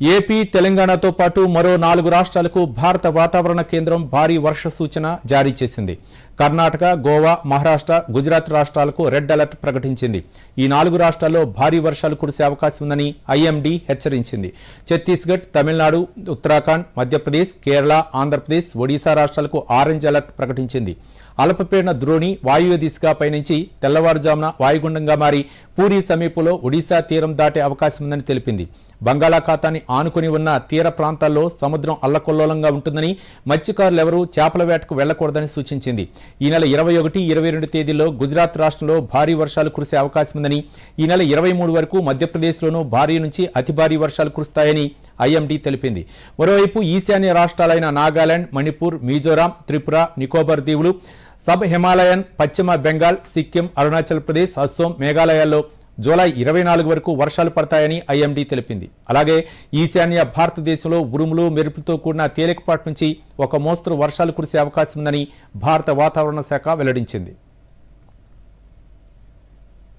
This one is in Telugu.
ఏపీ తెలంగాణతో పాటు మరో నాలుగు రాష్ట్రాలకు భారత వాతావరణ కేంద్రం భారీ వర్ష సూచన జారీ చేసింది. కర్ణాటక గోవా మహారాష్ట్ర గుజరాత్ రాష్ట్రాలకు రెడ్ అలర్ట్ ప్రకటించింది. ఈ నాలుగు రాష్ట్రాల్లో భారీ వర్షాలు కురిసే అవకాశం ఉందని ఐఎండీ హెచ్చరించింది. ఛత్తీస్గఢ్ తమిళనాడు ఉత్తరాఖండ్ మధ్యప్రదేశ్ కేరళ ఆంధ్రప్రదేశ్ ఒడిశా రాష్ట్రాలకు ఆరెంజ్ అలర్ట్ ప్రకటించింది. అల్పపీడన ద్రోణి వాయువ్య దిశగా పయనించి తెల్లవారుజామున వాయుగుండంగా మారి పూరీ సమీపంలో ఒడిశా తీరం దాటే అవకాశం ఉందని తెలిపింది. బంగాళాఖాతాన్ని ఆనుకుని ఉన్న తీర ప్రాంతాల్లో సముద్రం అల్లకొల్లోలంగా ఉంటుందని మత్స్యకారులెవరూ చేపల వేటకు వెళ్ళకూడదని సూచించింది. ఈ నెల ఇరవై ఒకటి ఇరవై రెండు తేదీల్లో గుజరాత్ రాష్ట్రంలో భారీ వర్షాలు కురిసే అవకాశం ఉందని ఈ నెల ఇరవై మూడు వరకు మధ్యప్రదేశ్లోనూ భారీ నుంచి అతి భారీ వర్షాలు కురుస్తాయని ఐఎండీ తెలిపింది. మరోవైపు ఈశాన్య రాష్ట్రాలైన నాగాలాండ్ మణిపూర్ మిజోరాం త్రిపుర నికోబార్ దీవులు సబ్ హిమాలయన్ పశ్చిమ బెంగాల్ సిక్కిం అరుణాచల్ ప్రదేశ్ అస్సోం మేఘాలయాల్లో జూలై ఇరవై నాలుగు వరకు వర్షాలు పడతాయని ఐఎండీ తెలిపింది. అలాగే ఈశాన్య భారతదేశంలో ఉరుములు మెరుపులతో కూడిన తేలికపాటి నుంచి ఒక మోస్తరు వర్షాలు కురిసే అవకాశం ఉందని భారత వాతావరణ శాఖ వెల్లడించింది.